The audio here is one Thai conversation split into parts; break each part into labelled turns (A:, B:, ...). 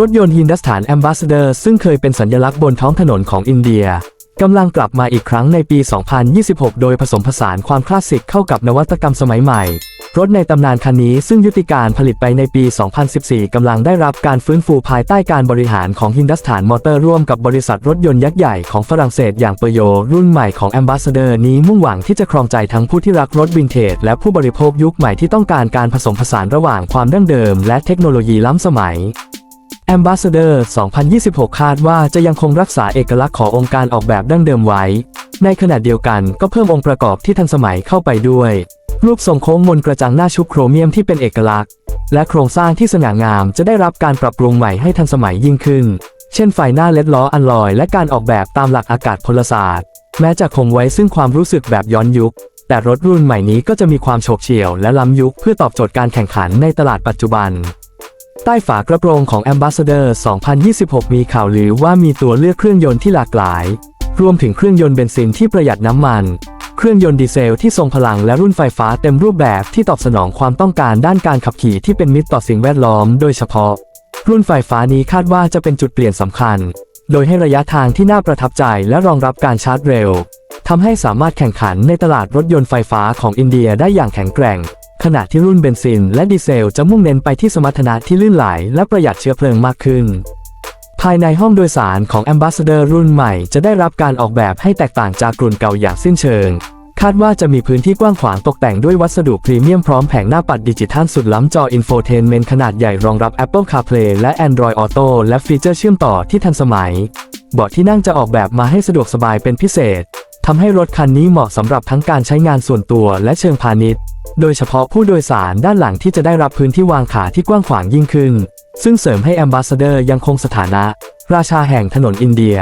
A: รถยนต์ฮินดัสถานแอมบ s สเดอร์ซึ่งเคยเป็นสัญลักษณ์บนท้องถนนของอินเดียกำลังกลับมาอีกครั้งในปี 2026 โดยผสมผสานความคลาสสิกเข้ากับนวัตกรรมสมัยใหม่ รถในตำนานคันนี้ซึ่งยุติการผลิตไปในปี 2014 กำลังได้รับการฟื้นฟูภายใต้การบริหารของฮินดัสถานมอเตอร์ร่วมกับบริษัทรถยนต์ยักษ์ใหญ่ของฝรั่งเศสอย่างเปโยรุ่นใหม่ของแอมบ s สเดอร์นี้มุ่งหวังที่จะครองใจทั้งผู้ที่รักรถวินเทจและผู้บริโภคยุคใหม่ที่ต้องการการผสมผสานระหว่างความดั้งเดิม และเทคโนโลยีล้ำสมัย Ambassador 2026 คาดว่าจะยังคงรักษาเอกลักษณ์ขององค์การออกแบบดั้งเดิมไว้ ในขณะเดียวกันก็เพิ่มองค์ประกอบที่ทันสมัยเข้าไปด้วย รูปทรงโค้งมนกระจังหน้าชุบโครเมียมที่เป็นเอกลักษณ์ และโครงสร้างที่สง่างามจะได้รับการปรับปรุงใหม่ให้ทันสมัยยิ่งขึ้น เช่นไฟหน้าเล็ดล้ออันลอย และการออกแบบตามหลักอากาศพลศาสตร์ แม้จะคงไว้ซึ่งความรู้สึกแบบย้อนยุค แต่รถรุ่นใหม่นี้ก็จะมีความโฉบเฉี่ยวและล้ำยุคเพื่อตอบโจทย์การแข่งขันในตลาดปัจจุบัน ใต้ฝากระโปรงของ Ambassador 2026 มีข่าวลือว่ามีตัวเลือกเครื่องยนต์ที่หลากหลาย รวมถึงเครื่องยนต์เบนซินที่ประหยัดน้ำมัน เครื่องยนต์ดีเซลที่ทรงพลังและรุ่นไฟฟ้าเต็มรูปแบบที่ตอบสนองความต้องการด้านการขับขี่ที่เป็นมิตรต่อสิ่งแวดล้อมโดยเฉพาะ รุ่นไฟฟ้านี้คาดว่าจะเป็นจุดเปลี่ยนสำคัญ โดยให้ระยะทางที่น่าประทับใจและรองรับการชาร์จเร็วทำให้สามารถแข่งขันในตลาดรถยนต์ไฟฟ้าของอินเดียได้อย่างแข็งแกร่ง ขณะที่รุ่นเบนซินและดีเซลจะมุ่งเน้นไปที่สมรรถนะที่ลื่นไหลและประหยัดเชื้อเพลิงมากขึ้น ภายในห้องโดยสารของ Ambassador รุ่นใหม่จะได้รับการออกแบบให้แตกต่างจากรุ่นเก่าอย่างสิ้นเชิง คาดว่าจะมีพื้นที่กว้างขวางตกแต่งด้วยวัสดุพรีเมียมพร้อมแผงหน้าปัดดิจิทัลสุดล้ำจออินโฟเทนเมนต์ขนาดใหญ่รองรับ Apple CarPlay และ Android Auto และฟีเจอร์เชื่อมต่อที่ทันสมัยเบาะที่นั่งจะออกแบบมาให้สะดวกสบายเป็นพิเศษทำให้รถคันนี้เหมาะสำหรับทั้งการใช้งานส่วนตัวและเชิงพาณิชย์ โดยเฉพาะผู้โดยสารด้านหลังที่จะได้รับพื้นที่วางขาที่กว้างขวางยิ่งขึ้น ซึ่งเสริมให้ Ambassador ยังคงสถานะ ราชาแห่งถนนอินเดีย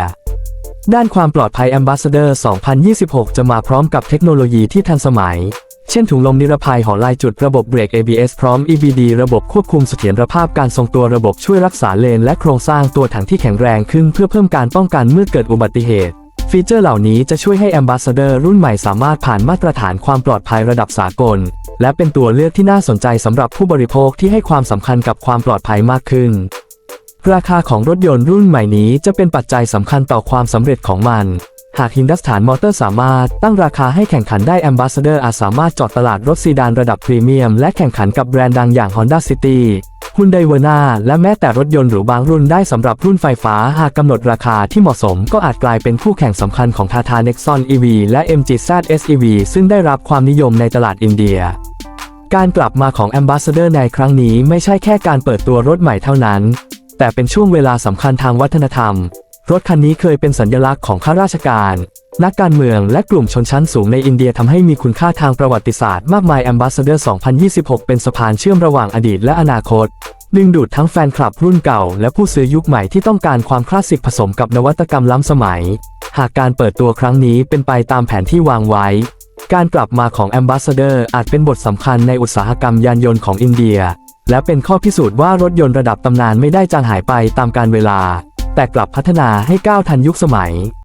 A: ด้านความปลอดภัย Ambassador 2026 จะมาพร้อมกับเทคโนโลยีที่ทันสมัย เช่นถุงลมนิรภัยหอลายจุดระบบเบรก ABS พร้อม EBD ระบบควบคุมเสถียรภาพการทรงตัวระบบช่วยรักษาเลน และโครงสร้างตัวถังที่แข็งแรงขึ้นเพื่อเพิ่มการป้องกันเมื่อเกิดอุบัติเหตุ ฟีเจอร์เหล่านี้จะช่วยให้ Ambassador รุ่นใหม่สามารถผ่านมาตรฐานความปลอดภัยระดับสากล และเป็นตัวเลือกที่น่าสนใจสำหรับผู้บริโภคที่ให้ความสำคัญกับความปลอดภัยมากขึ้น ราคาของรถยนต์รุ่นใหม่นี้จะเป็นปัจจัยสำคัญต่อความสำเร็จของมัน หากฮินดัสถานมอเตอร์สามารถตั้งราคาให้แข่งขันได้ Ambassador อาจสามารถจอดตลาดรถซีดานระดับพรีเมียมและแข่งขันกับแบรนด์ดังอย่าง Honda City Hyundai Verna และแม้แต่รถยนต์หรูบางรุ่นได้สำหรับรุ่นไฟฟ้าหากกำหนดราคาที่เหมาะสมก็อาจกลายเป็นคู่แข่งสำคัญของ Tata Nexon EV และ MG-Z SEV ซึ่งได้รับความนิยมในตลาดอินเดียการกลับมาของ Ambassador ในครั้งนี้ไม่ใช่แค่การเปิดตัวรถใหม่เท่านั้น แต่เป็นช่วงเวลาสำคัญทางวัฒนธรรม รถคันนี้เคยเป็นสัญลักษณ์ของข้าราชการ นักการเมืองและกลุ่มชนชั้นสูงในอินเดียทำให้มีคุณค่าทางประวัติศาสตร์มากมาย Ambassador 2026 เป็นสะพานเชื่อมระหว่างอดีตและอนาคต ดึงดูดทั้งแฟนคลับรุ่นเก่า และผู้ซื้อยุคใหม่ที่ต้องการความคลาสสิกผสมกับนวัตกรรมล้ำสมัย หากการเปิดตัวครั้งนี้เป็นไปตามแผนที่วางไว้ การกลับมาของ Ambassador อาจเป็นบทสำคัญในอุตสาหกรรมยานยนต์ของอินเดีย และเป็นข้อพิสูจน์ว่ารถยนต์ระดับตำนานไม่ได้จางหายไปตามกาลเวลา แต่กลับพัฒนาให้ก้าวทันยุคสมัย